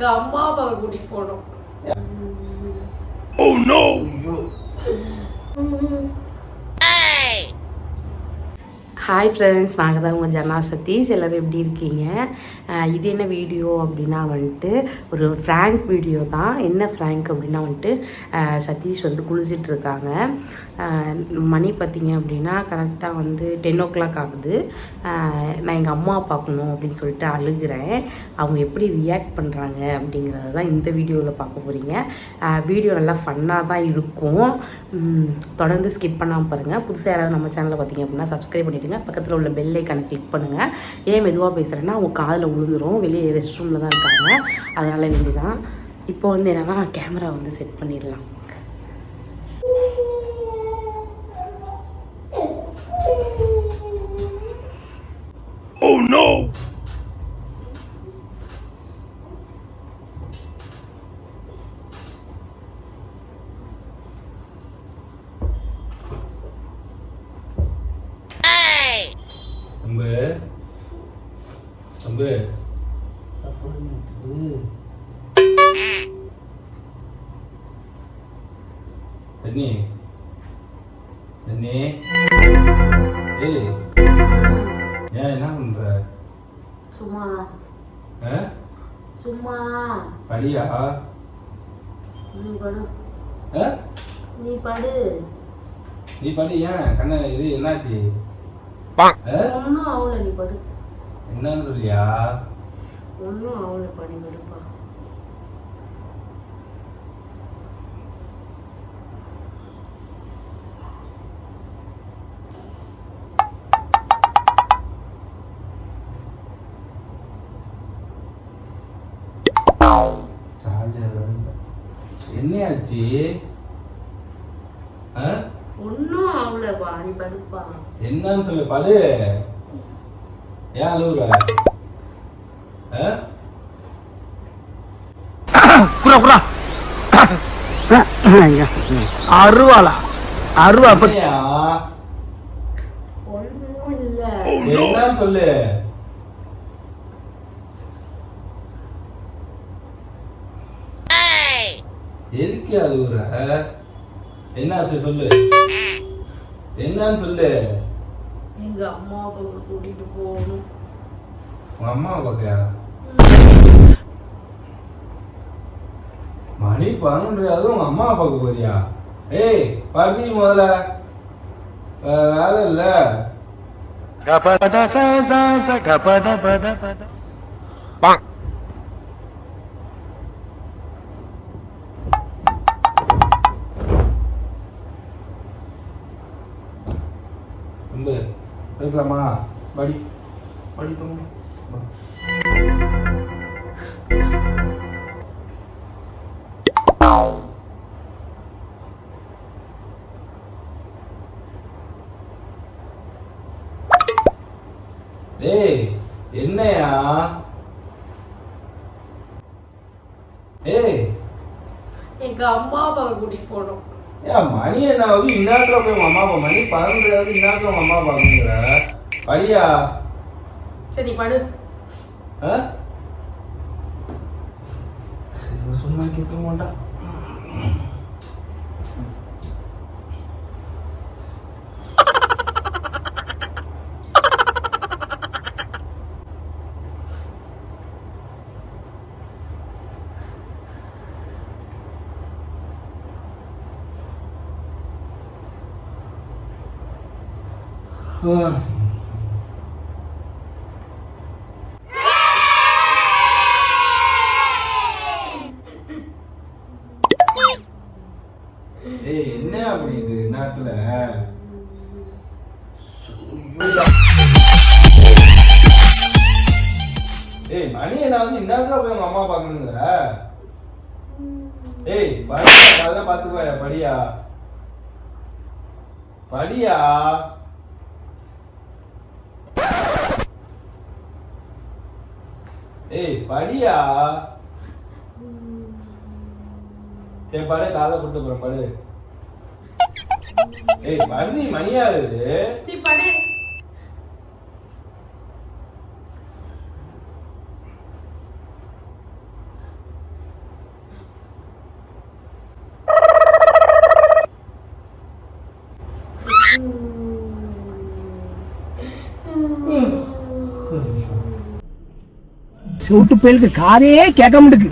எங்க அம்மா அப்பாவை கூட்டிட்டு போகணும் ஹாய் ஃப்ரெண்ட்ஸ் நாங்கள் தான் உங்கள் ஜனா சதீஷ். எல்லோரும் எப்படி இருக்கீங்க? இது என்ன வீடியோ அப்படின்னா வந்துட்டு ஒரு ஃப்ராங்க் வீடியோ தான். என்ன ஃப்ராங்க் அப்படின்னா வந்துட்டு சதீஷ் வந்து குளிச்சிட்ருக்காங்க மணி பார்த்தீங்க அப்படின்னா கரெக்டாக வந்து டென் ஓ கிளாக் ஆகுது நான் எங்கள் அம்மா பார்க்கணும் அப்படின்னு சொல்லிட்டு அழுகிறேன். அவங்க எப்படி ரியாக்ட் பண்ணுறாங்க அப்படிங்கிறத தான் இந்த வீடியோவில் பார்க்க போகிறீங்க வீடியோ நல்லா ஃபன்னாக தான் இருக்கும். தொடர்ந்து ஸ்கிப் பண்ணாமல் பாருங்கள் புதுசாக யாராவது நம்ம சேனலில் பார்த்தீங்க அப்படின்னா சப்ஸ்கிரைப் பண்ணிவிடுங்க பக்கத்தில் உள்ள பெல் கணக்கு கிளிக் பண்ணுங்கள் ஏன் மெதுவாக பேசுகிறேன்னா அவங்க காதில் விழுந்துரும் வெளியே ரெஸ்ட் ரூமில் தான் இருக்காங்க. அதனால் வேண்டி தான் இப்போ வந்து என்னென்னா கேமரா வந்து செட் பண்ணிடலாம். Oh, அம்பு. அம்பு. தண்ணி. தண்ணி. ஏய். ஏன் என்ன பண்ற? சும்மா? சும்மா. படியா நீ படு? நீ படு. நீ படி ஏன்? கண்ண இது என்னாச்சு? ஒன்றும் அவளை நீ படு. என்னன்னு சொல்லியா ஒன்றும் அவளை படி படுப்பா. சார்ஜர் என்னையாச்சு? ஆ? ஒன்றும் அவளை பா நீ படுப்பா. என்னன்னு சொல்லு படு. ஏன் அழுவுற? குரா குரா அருவாளா? அருவா அப்ப என்னையா? ஒன்றும் இல்லை. என்னன்னு சொல்லு. எதுக்கு அழுவுற? என்ன ஆச்சு சொல்லு? என்னன்னு சொல்லு. எங்க அம்மா அப்பாவை கூட்டிட்டு போகணும். உங்க அம்மா பாக்கையா மணி பன்னெண்டு உங்க அம்மா பார்க்க போறியா? ஏய் படி முதல்ல. வேற வேலை இல்ல. கபத ச ச ச கபத பத பத ஏய் என்னையா? ஏய் எங்க அம்மா அப்பாவை கூட்டிட்டு போகணும். ஏன் மணி என்ன ஆகுது இந்நேரத்துல போய் உங்க அம்மா அப்பா மணி பன்னெண்டு ஆகுது இந்நேரத்துல உங்க அம்மா பாக்குங்கிற படியா? சரி படு. ஆ? சொன்னா கேட்க மாட்டான் ஆ. ஏய் படியா அதெல்லாம் பாத்துக்குவாயா படியா படியா ஏய் படியா சரி படு காலை கூட்டு போறேன் படு. ஏய் மணி மணியாகுது சோட்டு பேலுக்கு காதே கேட்க மாட்டுக்கு.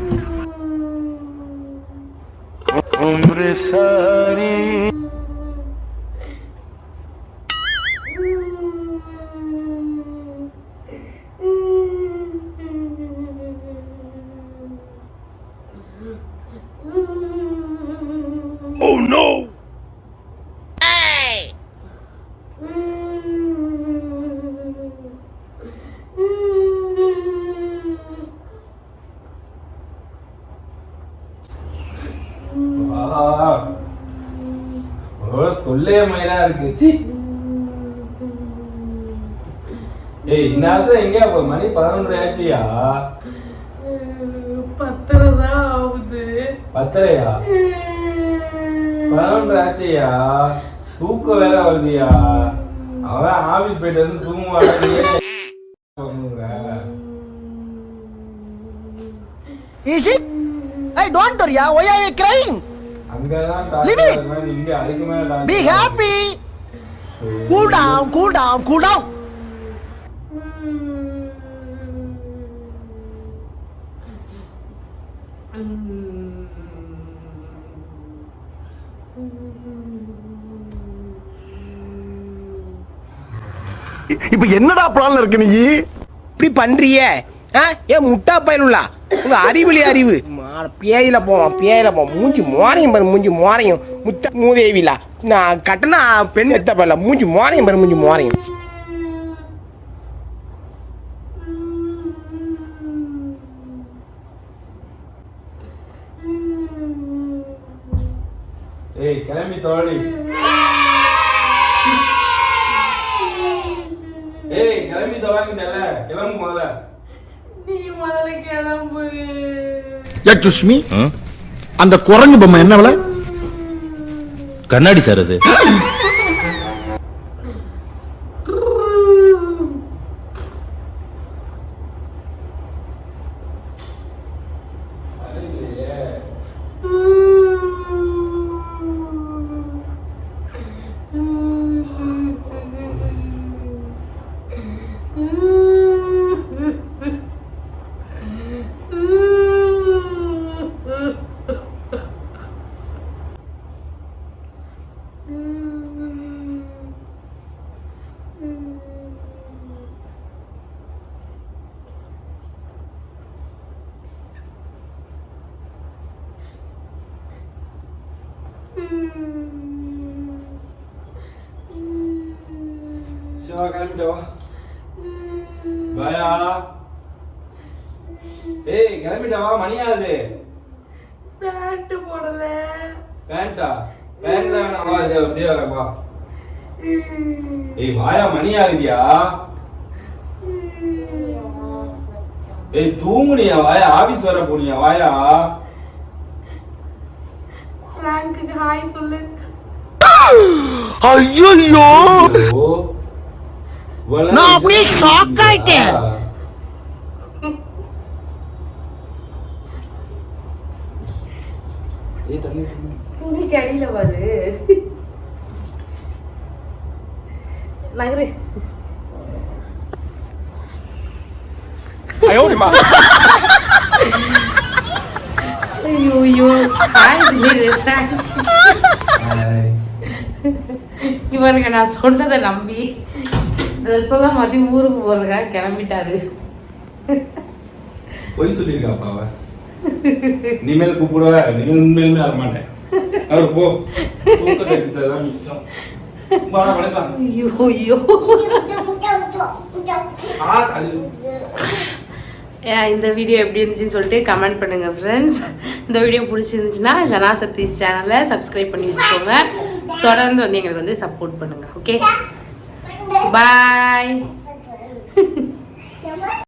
தொல்லைய மயிரா இருக்கு சி ஏய் இந்நேரத்துல எங்கேயா போ மணி பதினொன்றரை ஆச்சியா பத்தரை தான் ஆகுது பத்தரையா பதினொன்றரை ஆச்சியா தூக்கம் வேற வருதியா அவன் ஆபீஸ் போயிட்டு வந்து தூங்குவாங்க? Is it? Hey, don't worry. Why are you crying? Happy. சரி. Cool down, cool down, cool down. இப்ப என்னடா பிளான்ல இருக்கு நீ இப்படி பண்றிய ஏன் முட்டா பயனுள்ளா உங்க அறிவுலி அறிவு மாட, பேயில போவான் பேயில போவான். மூஞ்சி மோரையும் பாரு மூஞ்சி மோரையும். முத்த மூதேவிலா. நான் கட்டினா பெண் எத்த பரல. மூஞ்சி மோரையும் பாரு மூஞ்சி மோரையும். ஏய் கிளம்பி தோழி. ஏய் கிளம்பி தொலைங்கிட்டல கிளம்பு முதல்ல. நீ முதல்ல கிளம்பு. சுஷ்மி அந்த குரங்கு பொம்மை என்ன விலை? கண்ணாடி சார் அது. சிவா கிளம்பிட்ட வா. பாயா ஏய் கிளம்பிட்ட வா மணி ஆகுது. பேண்ட் போடல. பேண்டா? பேண்ட்ல வேணாம் வா இது அப்படியே வரேன் வா. ஏய் வாயா மணி ஆகுதியா? ஏய் தூங்குனியா வாயா? ஆபீஸ் வர போனியா வாயா? ஃப்ராங்க்குக்கு ஹாய் சொல்லு. ஐயோ நான் அப்படியே shock ஆயிட்டேன். ஏய் தம்பி துணி கடியில பாரு நகரு ஐயோ ஐயோ இவருங்க நான் சொன்னதை நம்பி ட்ரெஸ் எல்லாம் மாற்றி ஊருக்கு போகிறதுக்காக கிளம்பிட்டாரு. பொய் சொல்லியிருக்காப்பா அவ? இனிமேல் கூப்பிடுவ இனிமேல் உண்மையிலுமே வர மாட்டேன். அவர் போ. மிச்சம். ஐயோ ஐயோ. இந்த வீடியோ எப்படி இருந்துச்சுன்னு சொல்லிட்டு கமெண்ட் பண்ணுங்கள் ஃப்ரெண்ட்ஸ் இந்த வீடியோ பிடிச்சிருந்துச்சுன்னா ஜனா சதீஷ் சேனலை சப்ஸ்கிரைப் பண்ணி வச்சுக்கோங்க. தொடர்ந்து வந்து எங்களுக்கு வந்து சப்போர்ட் பண்ணுங்கள் ஓகே பாய்